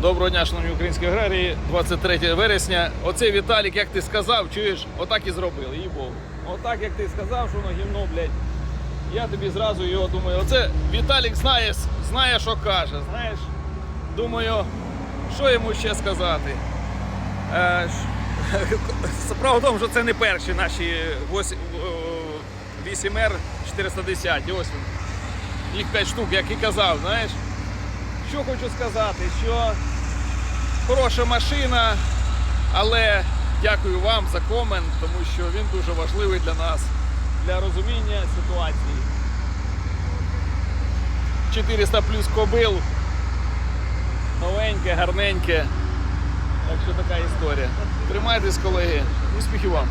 Доброго дня, шановні українські аграрії, 23 вересня. Оцей Віталік, як ти сказав, чуєш, отак і зробили, їй Богу. Отак, як ти сказав, що воно гімно, блядь. Я тобі зразу його думаю, оце Віталік знає, знає, що каже. Знаєш, думаю, що йому ще сказати. Е, Справа в тому, що це не перші наші 8R 410. Ось він. Їх 5 штук, як і казав, знаєш. Що хочу сказати, що хороша машина, але дякую вам за комент, тому що він дуже важливий для нас, для розуміння ситуації. 400 плюс кобил. Новеньке, гарненьке. Так що така історія. Тримайтесь, колеги. Успіхів вам!